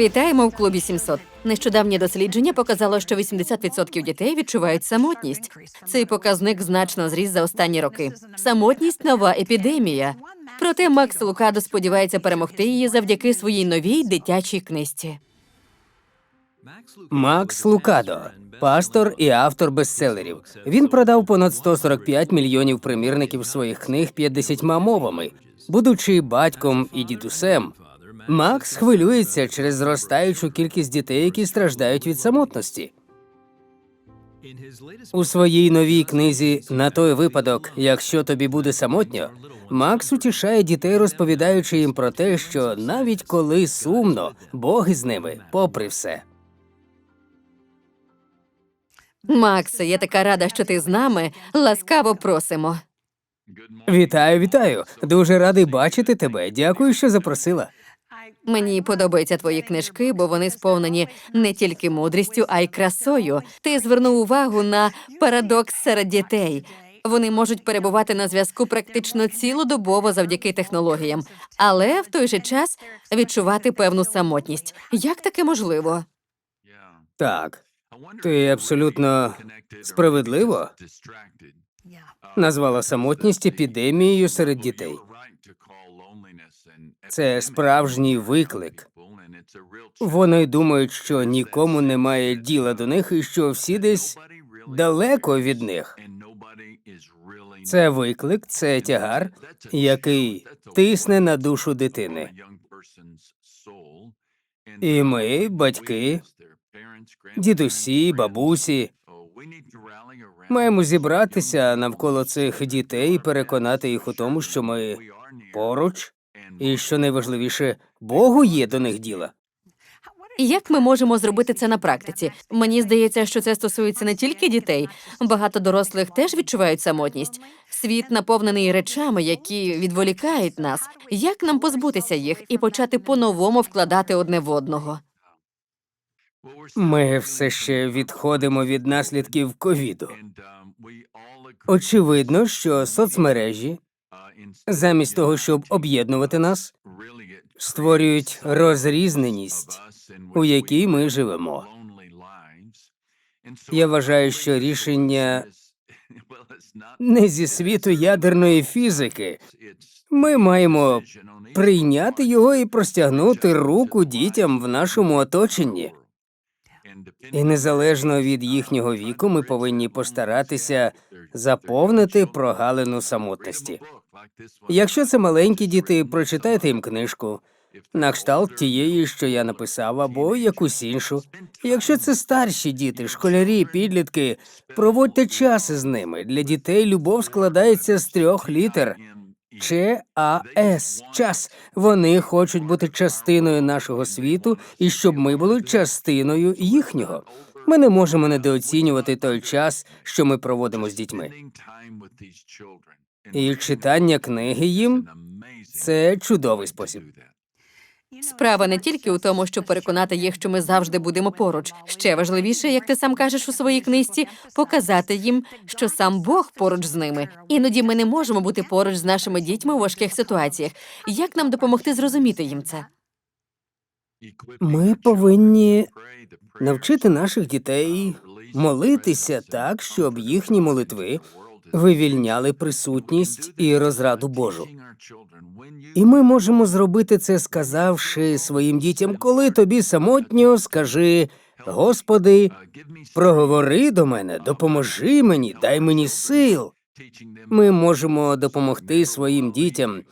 Вітаємо в клубі 700. Нещодавнє дослідження показало, що 80% дітей відчувають самотність. Цей показник значно зріс за останні роки. Самотність нова епідемія. Проте Макс Лукадо сподівається перемогти її завдяки своїй новій дитячій книжці. Макс Лукадо, пастор і автор бестселерів. Він продав понад 145 мільйонів примірників своїх книг 50 мовами. Будучи батьком і дідусем, Макс хвилюється через зростаючу кількість дітей, які страждають від самотності. У своїй новій книзі на той випадок, якщо тобі буде самотньо, Макс утішає дітей, розповідаючи їм про те, що навіть коли сумно, Бог із ними, попри все. Макс, я така рада, що ти з нами. Ласкаво просимо. Вітаю, вітаю. Дуже радий бачити тебе. Дякую, що запросила. Мені подобаються твої книжки, бо вони сповнені не тільки мудрістю, а й красою. Ти звернув увагу на парадокс серед дітей. Вони можуть перебувати на зв'язку практично цілодобово завдяки технологіям, але в той же час відчувати певну самотність. Як таке можливо? Так, ти абсолютно справедливо назвала самотність епідемією серед дітей. Це справжній виклик. Вони думають, що нікому немає діла до них і що всі десь далеко від них. Це виклик, це тягар, який тисне на душу дитини. І ми, батьки, дідусі, бабусі, маємо зібратися навколо цих дітей і переконати їх у тому, що ми поруч, і що найважливіше, Богу є до них діла. Як ми можемо зробити це на практиці? Мені здається, що це стосується не тільки дітей. Багато дорослих теж відчувають самотність. Світ наповнений речами, які відволікають нас. Як нам позбутися їх і почати по-новому вкладати одне в одного? Ми все ще відходимо від наслідків ковіду. Очевидно, що соцмережі, замість того, щоб об'єднувати нас, створюють розрізненість, у якій ми живемо. Я вважаю, що рішення не зі світу ядерної фізики. Ми маємо прийняти його і простягнути руку дітям в нашому оточенні. І незалежно від їхнього віку, ми повинні постаратися заповнити прогалину самотності. Якщо це маленькі діти, прочитайте їм книжку на кшталт тієї, що я написав, або якусь іншу. Якщо це старші діти, школярі, підлітки, проводьте час із ними. Для дітей любов складається з трьох літер. ЧАС час. Вони хочуть бути частиною нашого світу і щоб ми були частиною їхнього. Ми не можемо недооцінювати той час, що ми проводимо з дітьми. І читання книги їм це чудовий спосіб. Справа не тільки у тому, щоб переконати їх, що ми завжди будемо поруч. Ще важливіше, як ти сам кажеш у своїй книжці, показати їм, що сам Бог поруч з ними. Іноді ми не можемо бути поруч з нашими дітьми у важких ситуаціях. Як нам допомогти зрозуміти їм це? Ми повинні навчити наших дітей молитися так, щоб їхні молитви вивільняли присутність і розраду Божу. І ми можемо зробити це, сказавши своїм дітям, коли тобі самотньо, скажи Господи, проговори до мене, допоможи мені, дай мені сил. Ми можемо допомогти своїм дітям,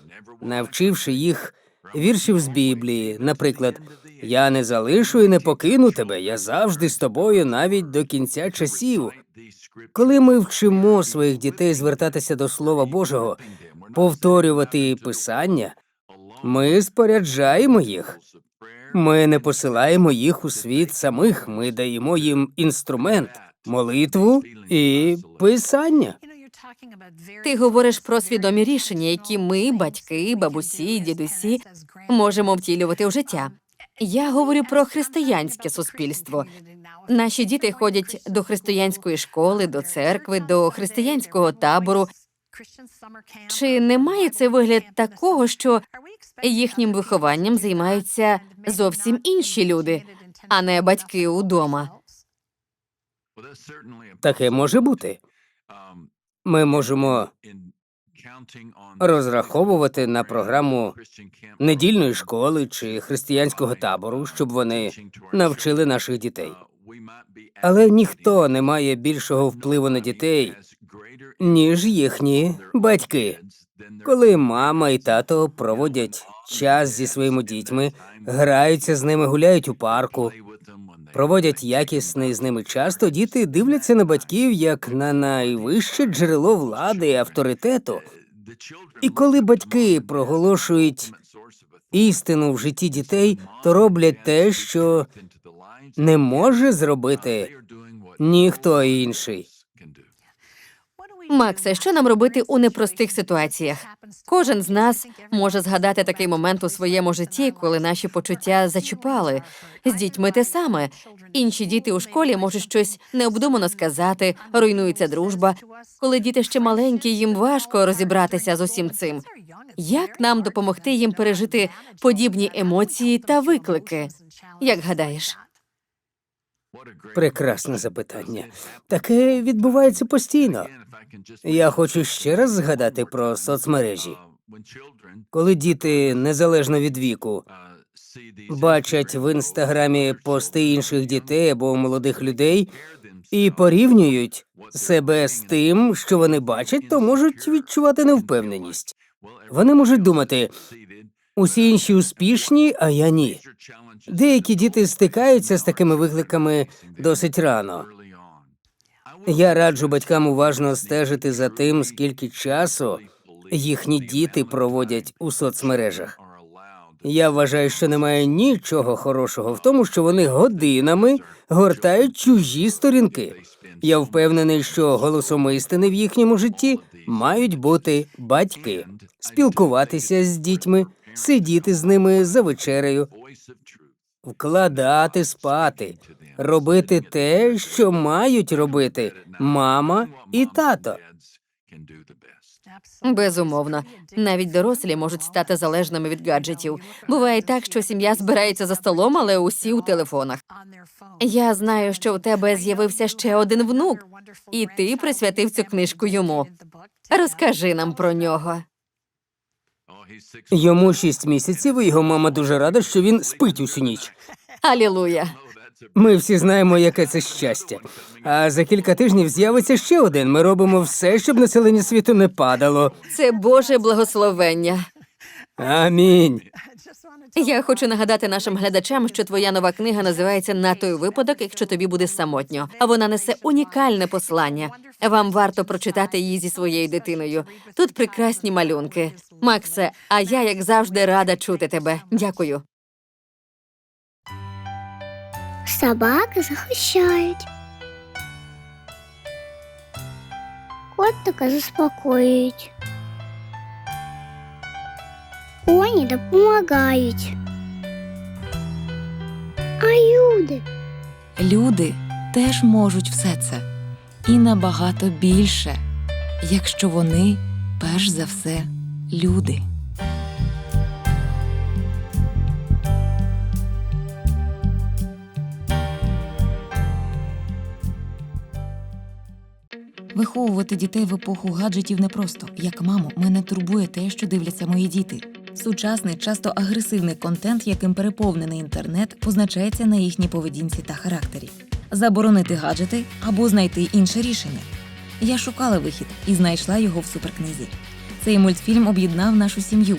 навчивши їх віршів з Біблії, наприклад, я не залишу і не покину тебе, я завжди з тобою навіть до кінця часів. Коли ми вчимо своїх дітей звертатися до Слова Божого, повторювати писання, ми споряджаємо їх. Ми не посилаємо їх у світ самих. Ми даємо їм інструмент, молитву і писання. Ти говориш про свідомі рішення, які ми, батьки, бабусі, дідусі, можемо втілювати у життя. Я говорю про християнське суспільство. Наші діти ходять до християнської школи, до церкви, до християнського табору. Чи не має це вигляд такого, що їхнім вихованням займаються зовсім інші люди, а не батьки удома? Таке може бути. Ми можемо розраховувати на програму недільної школи чи християнського табору, щоб вони навчили наших дітей. Але ніхто не має більшого впливу на дітей, ніж їхні батьки. Коли мама і тато проводять час зі своїми дітьми, граються з ними, гуляють у парку, проводять якісний з ними час, то діти дивляться на батьків як на найвище джерело влади і авторитету. І коли батьки проголошують істину в житті дітей, то роблять те, що не може зробити ніхто інший. Максе, що нам робити у непростих ситуаціях? Кожен з нас може згадати такий момент у своєму житті, коли наші почуття зачіпали. З дітьми те саме. Інші діти у школі можуть щось необдумано сказати, руйнується дружба. Коли діти ще маленькі, їм важко розібратися з усім цим. Як нам допомогти їм пережити подібні емоції та виклики? Як гадаєш? Прекрасне запитання. Таке відбувається постійно. Я хочу ще раз згадати про соцмережі. Коли діти незалежно від віку бачать в інстаграмі пости інших дітей або молодих людей і порівнюють себе з тим, що вони бачать, то можуть відчувати невпевненість. Вони можуть думати, усі інші успішні, а я ні. Деякі діти стикаються з такими викликами досить рано. Я раджу батькам уважно стежити за тим, скільки часу їхні діти проводять у соцмережах. Я вважаю, що немає нічого хорошого в тому, що вони годинами гортають чужі сторінки. Я впевнений, що голосом істини в їхньому житті мають бути батьки, спілкуватися з дітьми, сидіти з ними за вечерею, вкладати спати, робити те, що мають робити мама і тато. Безумовно, навіть дорослі можуть стати залежними від гаджетів. Буває так, що сім'я збирається за столом, але усі у телефонах. Я знаю, що у тебе з'явився ще один внук, і ти присвятив цю книжку йому. Розкажи нам про нього. Йому шість місяців, і його мама дуже рада, що він спить усю ніч. Алілуя. Ми всі знаємо, яке це щастя. А за кілька тижнів з'явиться ще один. Ми робимо все, щоб населення світу не падало. Це Боже благословення. Амінь. Я хочу нагадати нашим глядачам, що твоя нова книга називається На той випадок, якщо тобі буде самотньо. А вона несе унікальне послання. Вам варто прочитати її зі своєю дитиною. Тут прекрасні малюнки. Максе, а я, як завжди, рада чути тебе. Дякую. Собаки захищають. Котика заспокоюють. Коні допомагають. А люди Люди теж можуть все це і набагато більше, якщо вони перш за все люди. Виховувати дітей в епоху гаджетів непросто. Як маму, мене турбує те, що дивляться мої діти. Сучасний, часто агресивний контент, яким переповнений інтернет, позначається на їхній поведінці та характері. Заборонити гаджети або знайти інше рішення. Я шукала вихід і знайшла його в суперкнизі. Цей мультфільм об'єднав нашу сім'ю.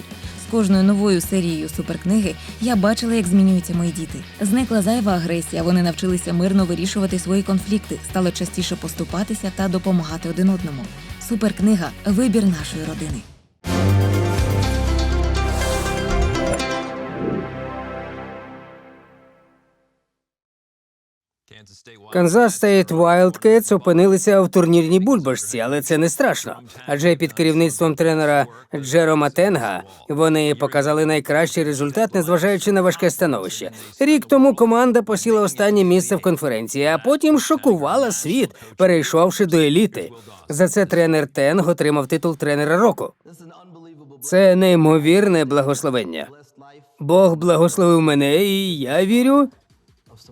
З кожною новою серією суперкниги я бачила, як змінюються мої діти. Зникла зайва агресія. Вони навчилися мирно вирішувати свої конфлікти, стали частіше поступатися та допомагати один одному. Суперкнига вибір нашої родини. Канзас Стейт Wildcats опинилися в турнірній бульбашці, але це не страшно. Адже під керівництвом тренера Джерома Тенга вони показали найкращий результат, незважаючи на важке становище. Рік тому команда посіла останнє місце в конференції, а потім шокувала світ, перейшовши до еліти. За це тренер Тенг отримав титул тренера року. Це неймовірне благословення. Бог благословив мене, і я вірю,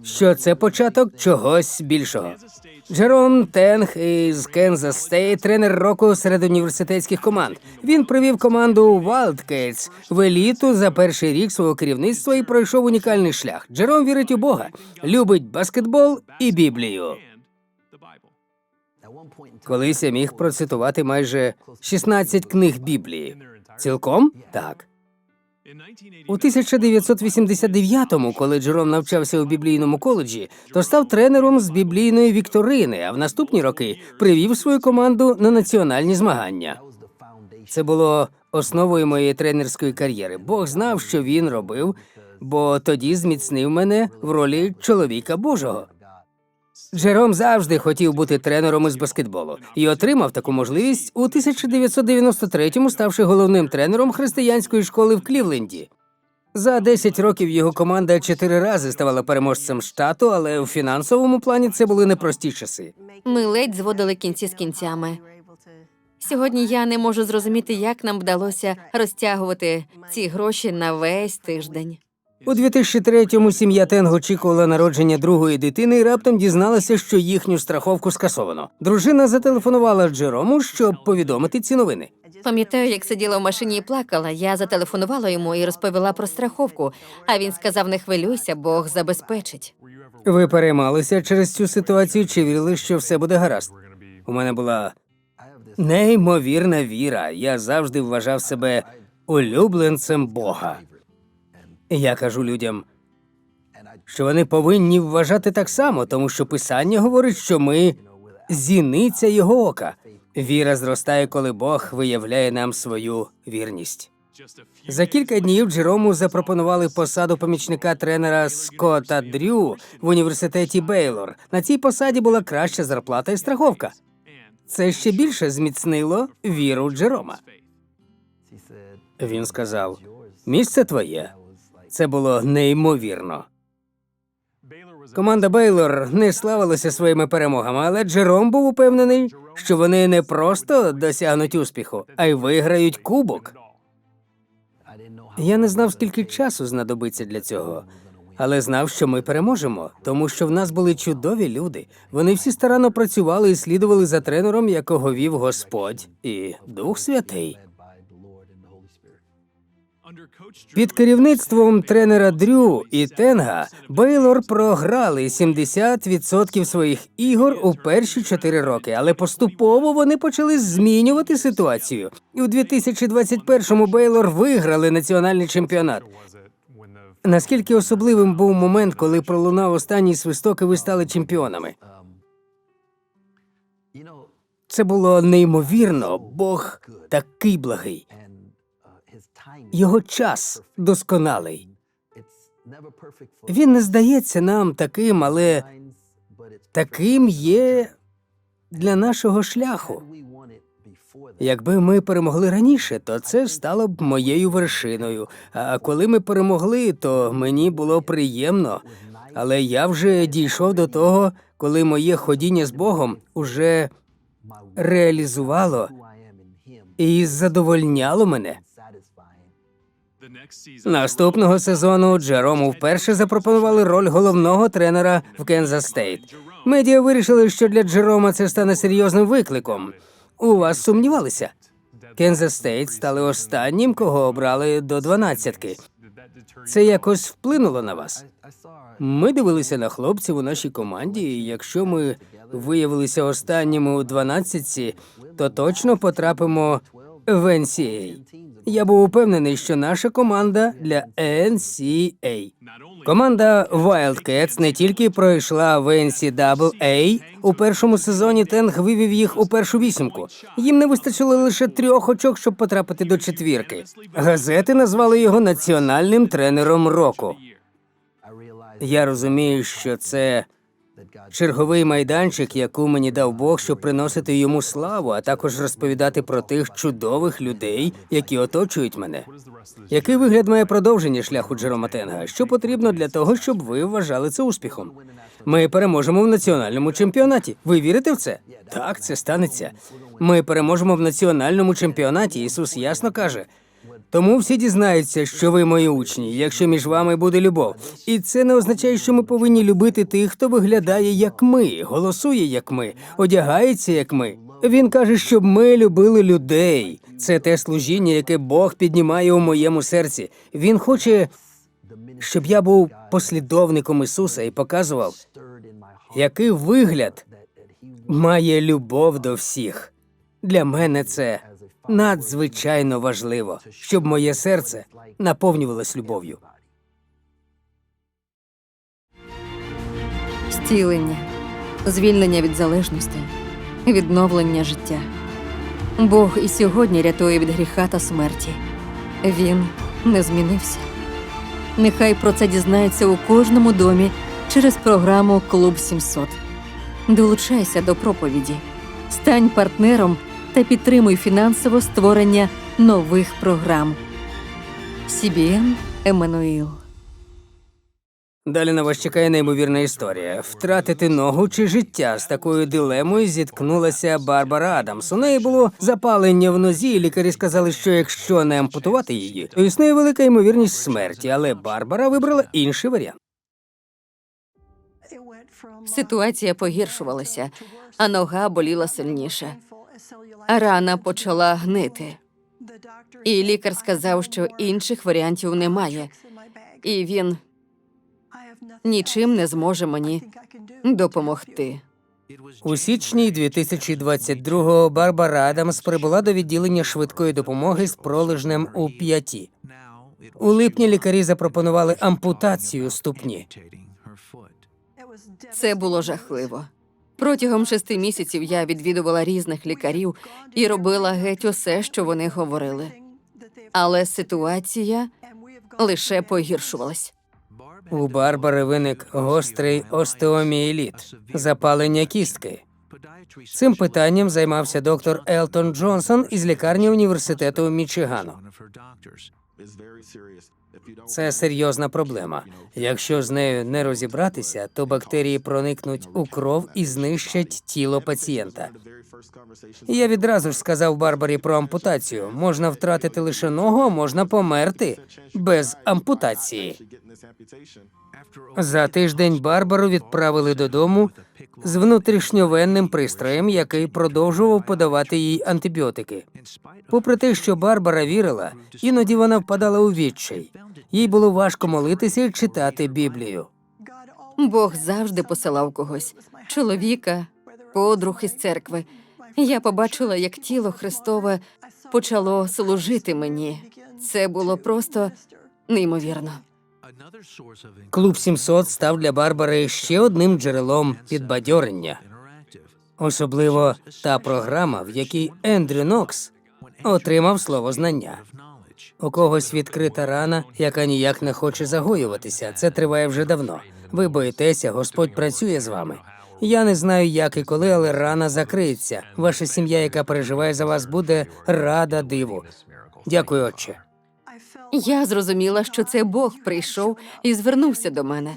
що це початок чогось більшого. Джером Тенг із Кензас Стейт, тренер року серед університетських команд. Він привів команду Wildcats в еліту за перший рік свого керівництва і пройшов унікальний шлях. Джером вірить у Бога, любить баскетбол і Біблію. Колись я міг процитувати майже 16 книг Біблії. Цілком так. У 1989-му, коли Джером навчався у біблійному коледжі, то став тренером з біблійної вікторини, а в наступні роки привів свою команду на національні змагання. Це було основою моєї тренерської кар'єри. Бог знав, що він робив, бо тоді зміцнив мене в ролі чоловіка Божого. Джером завжди хотів бути тренером із баскетболу і отримав таку можливість у 1993-му, ставши головним тренером християнської школи в Клівленді. За 10 років його команда чотири рази ставала переможцем штату, але у фінансовому плані це були непрості часи. Ми ледь зводили кінці з кінцями. Сьогодні я не можу зрозуміти, як нам вдалося розтягувати ці гроші на весь тиждень. У 2003-му сім'я Тенг очікувала народження другої дитини і раптом дізналася, що їхню страховку скасовано. Дружина зателефонувала Джерому, щоб повідомити ці новини. Пам'ятаю, як сиділа в машині і плакала. Я зателефонувала йому і розповіла про страховку. А він сказав: не хвилюйся, Бог забезпечить. Ви переймалися через цю ситуацію чи вірили, що все буде гаразд? У мене була неймовірна віра. Я завжди вважав себе улюбленцем Бога. Я кажу людям, що вони повинні вважати так само, тому що Писання говорить, що ми зіниця його ока. Віра зростає, коли Бог виявляє нам свою вірність. За кілька днів Джерому запропонували посаду помічника тренера Скотта Дрю в університеті Бейлор. На цій посаді була краща зарплата і страховка. Це ще більше зміцнило віру Джерома. Він сказав: місце твоє. Це було неймовірно. Команда Бейлор не славилася своїми перемогами, але Джером був упевнений, що вони не просто досягнуть успіху, а й виграють кубок. Я не знав, скільки часу знадобиться для цього, але знав, що ми переможемо, тому що в нас були чудові люди. Вони всі старанно працювали і слідували за тренером, якого вів Господь і Дух Святий. Під керівництвом тренера Дрю і Тенга Бейлор програли 70% своїх ігор у перші чотири роки, але поступово вони почали змінювати ситуацію. І у 2021-му Бейлор виграли національний чемпіонат. Наскільки особливим був момент, коли пролунав останній свисток, і ви стали чемпіонами? Це було неймовірно. Бог такий благий. Його час досконалий. Він не здається нам таким, але таким є для нашого шляху. Якби ми перемогли раніше, то це стало б моєю вершиною. А коли ми перемогли, то мені було приємно. Але я вже дійшов до того, коли моє ходіння з Богом уже реалізувало і задовольняло мене. Наступного сезону Джерому вперше запропонували роль головного тренера в Кензас Стейт. Медіа вирішили, що для Джерома це стане серйозним викликом. У вас сумнівалися? Кензас Стейт стали останнім, кого обрали до дванадцятки. Це якось вплинуло на вас. Ми дивилися на хлопців у нашій команді, і якщо ми виявилися останніми у дванадцятці, то точно потрапимо в NCAA. Я був упевнений, що наша команда для NCAA. Команда Wildcats не тільки пройшла в NCAA, у першому сезоні Тенг вивів їх у першу вісімку. Їм не вистачило лише трьох очок, щоб потрапити до четвірки. Газети назвали його національним тренером року. Я розумію, що це черговий майданчик, яку мені дав Бог, щоб приносити йому славу, а також розповідати про тих чудових людей, які оточують мене. Який вигляд має продовження шляху Джерома Тенга? Що потрібно для того, щоб ви вважали це успіхом? Ми переможемо в національному чемпіонаті. Ви вірите в це? Так, це станеться. Ми переможемо в національному чемпіонаті. Ісус ясно каже. Тому всі дізнаються, що ви мої учні, якщо між вами буде любов. І це не означає, що ми повинні любити тих, хто виглядає як ми, голосує як ми, одягається як ми. Він каже, щоб ми любили людей. Це те служіння, яке Бог піднімає у моєму серці. Він хоче, щоб я був послідовником Ісуса і показував, який вигляд має любов до всіх. Для мене це надзвичайно важливо, щоб моє серце наповнювалось любов'ю. Зцілення, звільнення від залежності, відновлення життя. Бог і сьогодні рятує від гріха та смерті. Він не змінився. Нехай про це дізнається у кожному домі через програму Клуб 700. Долучайся до проповіді, стань партнером та підтримуй фінансово створення нових програм. CBN Еммануїл. Далі на вас чекає неймовірна історія. Втратити ногу чи життя з такою дилемою зіткнулася Барбара Адамс. У неї було запалення в нозі, і лікарі сказали, що якщо не ампутувати її, то існує велика ймовірність смерті. Але Барбара вибрала інший варіант. Ситуація погіршувалася, а нога боліла сильніше. Рана почала гнити. І лікар сказав, що інших варіантів немає, і він нічим не зможе мені допомогти. У січні 2022-го Барбара Адамс прибула до відділення швидкої допомоги з пролежнем у п'яті. У липні лікарі запропонували ампутацію ступні. Це було жахливо. Протягом шести місяців я відвідувала різних лікарів і робила геть усе, що вони говорили. Але ситуація лише погіршувалась. У Барбари виник гострий остеоміеліт – запалення кістки. Цим питанням займався доктор Елтон Джонсон із лікарні університету Мічигану. Це серйозна проблема. Якщо з нею не розібратися, то бактерії проникнуть у кров і знищать тіло пацієнта. Я відразу ж сказав Барбарі про ампутацію. Можна втратити лише ногу, а можна померти без ампутації. За тиждень Барбару відправили додому з внутрішньовенним пристроєм, який продовжував подавати їй антибіотики. Попри те, що Барбара вірила, іноді вона впадала у відчай. Їй було важко молитися і читати Біблію. Бог завжди посилав когось чоловіка, подруг із церкви. Я побачила, як тіло Христове почало служити мені. Це було просто неймовірно. Клуб 700 став для Барбари ще одним джерелом підбадьорення, особливо та програма, в якій Ендрю Нокс отримав слово знання. У когось відкрита рана, яка ніяк не хоче загоюватися. Це триває вже давно. Ви боїтеся, Господь працює з вами. Я не знаю, як і коли, але рана закриється. Ваша сім'я, яка переживає за вас, буде рада диву. Дякую, отче. Я зрозуміла, що це Бог прийшов і звернувся до мене.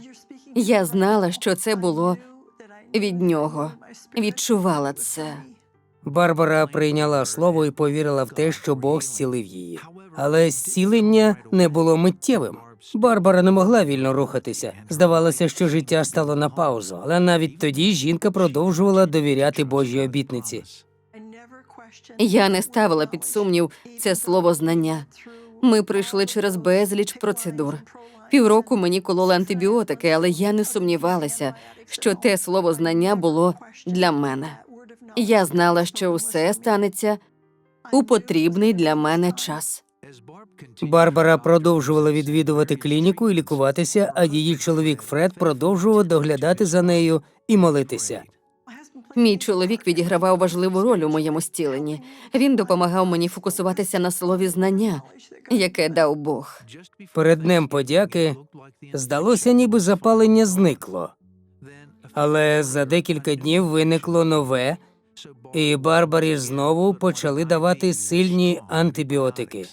Я знала, що це було від нього. Відчувала це. Барбара прийняла слово і повірила в те, що Бог зцілив її. Але зцілення не було миттєвим. Барбара не могла вільно рухатися. Здавалося, що життя стало на паузу, але навіть тоді жінка продовжувала довіряти Божій обітниці. Я не ставила під сумнів це слово знання. Ми пройшли через безліч процедур. Півроку мені кололи антибіотики, але я не сумнівалася, що те слово знання було для мене. Я знала, що усе станеться у потрібний для мене час. Барбара продовжувала відвідувати клініку і лікуватися, а її чоловік Фред продовжував доглядати за нею і молитися. Мій чоловік відігравав важливу роль у моєму зціленні. Він допомагав мені фокусуватися на слові знання, яке дав Бог. Перед днем подяки здалося, ніби запалення зникло. Але за декілька днів виникло нове, і Барбарі знову почали давати сильні антибіотики.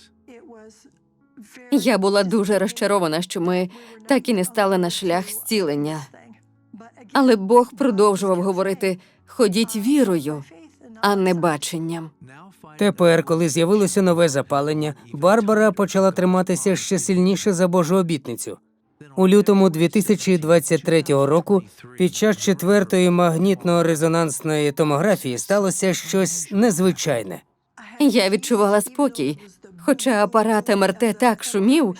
Я була дуже розчарована, що ми так і не стали на шлях зцілення. Але Бог продовжував говорити: ходіть вірою, а не баченням. Тепер, коли з'явилося нове запалення, Барбара почала триматися ще сильніше за Божу обітницю. У лютому 2023 року, під час четвертої магнітно-резонансної томографії, сталося щось незвичайне. Я відчувала спокій, хоча апарат МРТ так шумів,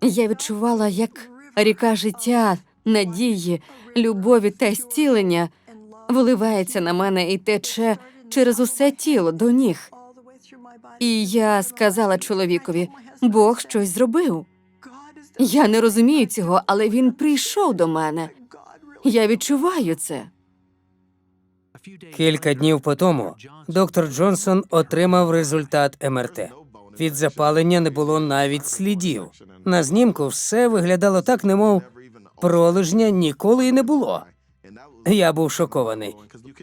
я відчувала, як ріка життя, надії, любові та зцілення виливається на мене і тече через усе тіло до ніг. І я сказала чоловікові: Бог щось зробив. Я не розумію цього, але він прийшов до мене. Я відчуваю це. Кілька днів по тому доктор Джонсон отримав результат МРТ. Від запалення не було навіть слідів. На знімку все виглядало так, немов пролежня ніколи й не було. Я був шокований.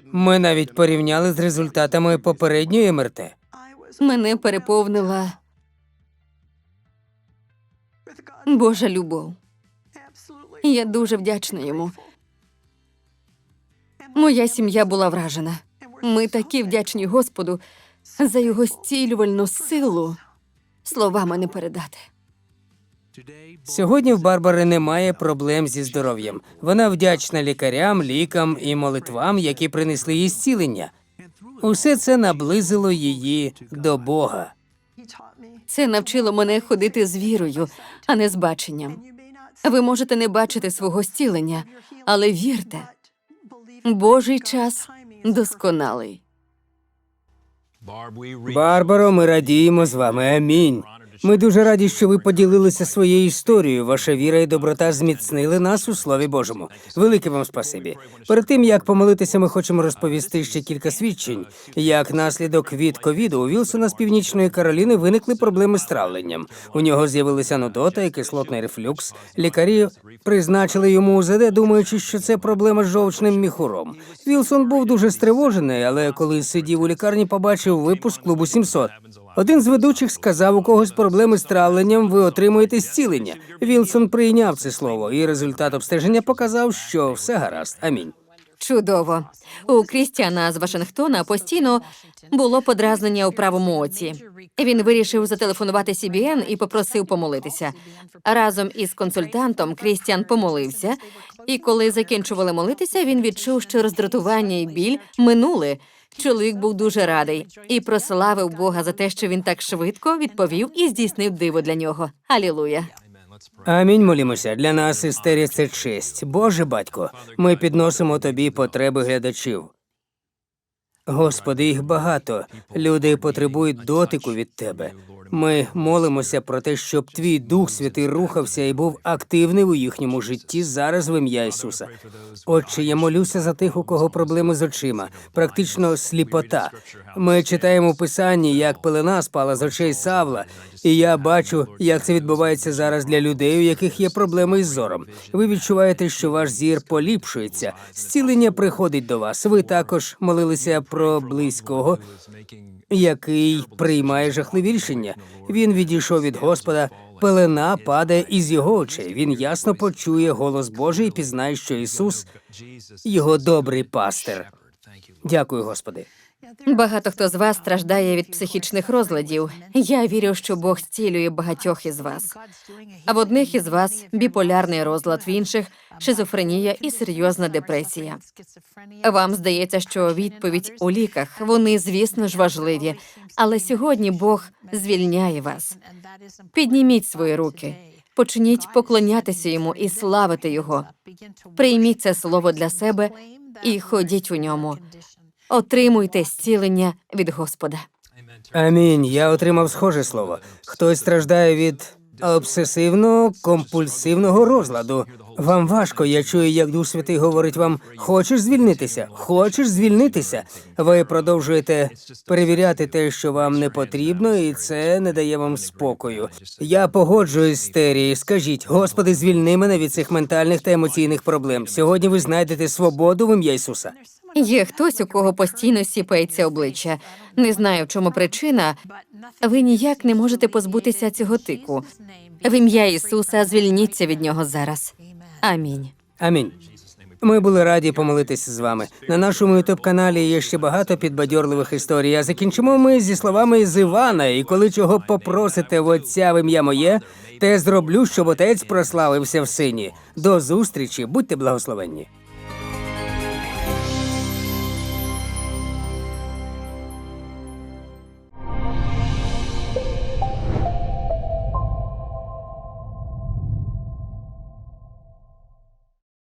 Ми навіть порівняли з результатами попередньої МРТ. Мене переповнила Божа любов. Я дуже вдячна йому. Моя сім'я була вражена. Ми такі вдячні Господу за його зцілювальну силу. Словами не передати. Сьогодні в Барбари немає проблем зі здоров'ям. Вона вдячна лікарям, лікам і молитвам, які принесли їй зцілення. Усе це наблизило її до Бога. Це навчило мене ходити з вірою, а не з баченням. Ви можете не бачити свого зцілення, але вірте, Божий час досконалий. Барбаро, ми радіємо з вами. Амінь. Ми дуже раді, що ви поділилися своєю історією. Ваша віра і доброта зміцнили нас у Слові Божому. Велике вам спасибі. Перед тим як помолитися, ми хочемо розповісти ще кілька свідчень. Як наслідок від ковіду у Вілсона з північної Кароліни виникли проблеми з травленням. У нього з'явилися нудота і кислотний рефлюкс. Лікарі призначили йому УЗД, думаючи, що це проблема з жовчним міхуром. Вілсон був дуже стривожений, але коли сидів у лікарні, побачив випуск клубу 700. Один з ведучих сказав, у когось проблеми з травленням, ви отримуєте зцілення. Вілсон прийняв це слово, і результат обстеження показав, що все гаразд. Амінь. Чудово. У Крістіана з Вашингтона постійно було подразнення у правому оці. Він вирішив зателефонувати CBN і попросив помолитися. Разом із консультантом Крістіан помолився, і коли закінчували молитися, він відчув, що роздратування і біль минули. Чоловік був дуже радий і прославив Бога за те, що він так швидко відповів і здійснив диво для нього. Алілуя. Амінь. Молімося. Для нас істерія це честь. Боже батько, ми підносимо тобі потреби глядачів. Господи, їх багато. Люди потребують дотику від тебе. Ми молимося про те, щоб твій Дух Святий рухався і був активний у їхньому житті зараз в ім'я Ісуса. Отче, я молюся за тих, у кого проблеми з очима, практично сліпота. Ми читаємо писанні, як пелена спала з очей Савла, і я бачу, як це відбувається зараз для людей, у яких є проблеми із зором. Ви відчуваєте, що ваш зір поліпшується, зцілення приходить до вас. Ви також молилися про близького, який приймає жахливі рішення. Він відійшов від Господа. Пелена падає із його очей. Він ясно почує голос Божий і пізнає, що Ісус його добрий пастир. Дякую, Господи. Багато хто з вас страждає від психічних розладів. Я вірю, що Бог зцілює багатьох із вас. А в одних із вас біполярний розлад, в інших шизофренія і серйозна депресія. Вам здається, що відповідь у ліках вони, звісно ж, важливі, але сьогодні Бог звільняє вас. Підніміть свої руки, почніть поклонятися йому і славити його. Прийміть це слово для себе і ходіть у ньому. Отримуйте зцілення від Господа. Амінь. Я отримав схоже слово. Хтось страждає від обсесивно-компульсивного розладу. Вам важко, я чую, як Дух Святий говорить вам: хочеш звільнитися? Хочеш звільнитися? Ви продовжуєте перевіряти те, що вам не потрібно, і це не дає вам спокою. Я погоджуюсь з Террі. Скажіть, Господи, звільни мене від цих ментальних та емоційних проблем. Сьогодні ви знайдете свободу в ім'я Ісуса. Є хтось, у кого постійно сіпається обличчя. Не знаю, в чому причина. Ви ніяк не можете позбутися цього тику. В ім'я Ісуса звільніться від нього зараз. Амінь. Амінь. Ми були раді помолитися з вами. На нашому ютуб каналі є ще багато підбадьорливих історій. А закінчимо ми зі словами з Івана. І коли чого попросите в отця в ім'я моє, те зроблю, щоб отець прославився в сині. До зустрічі, будьте благословенні.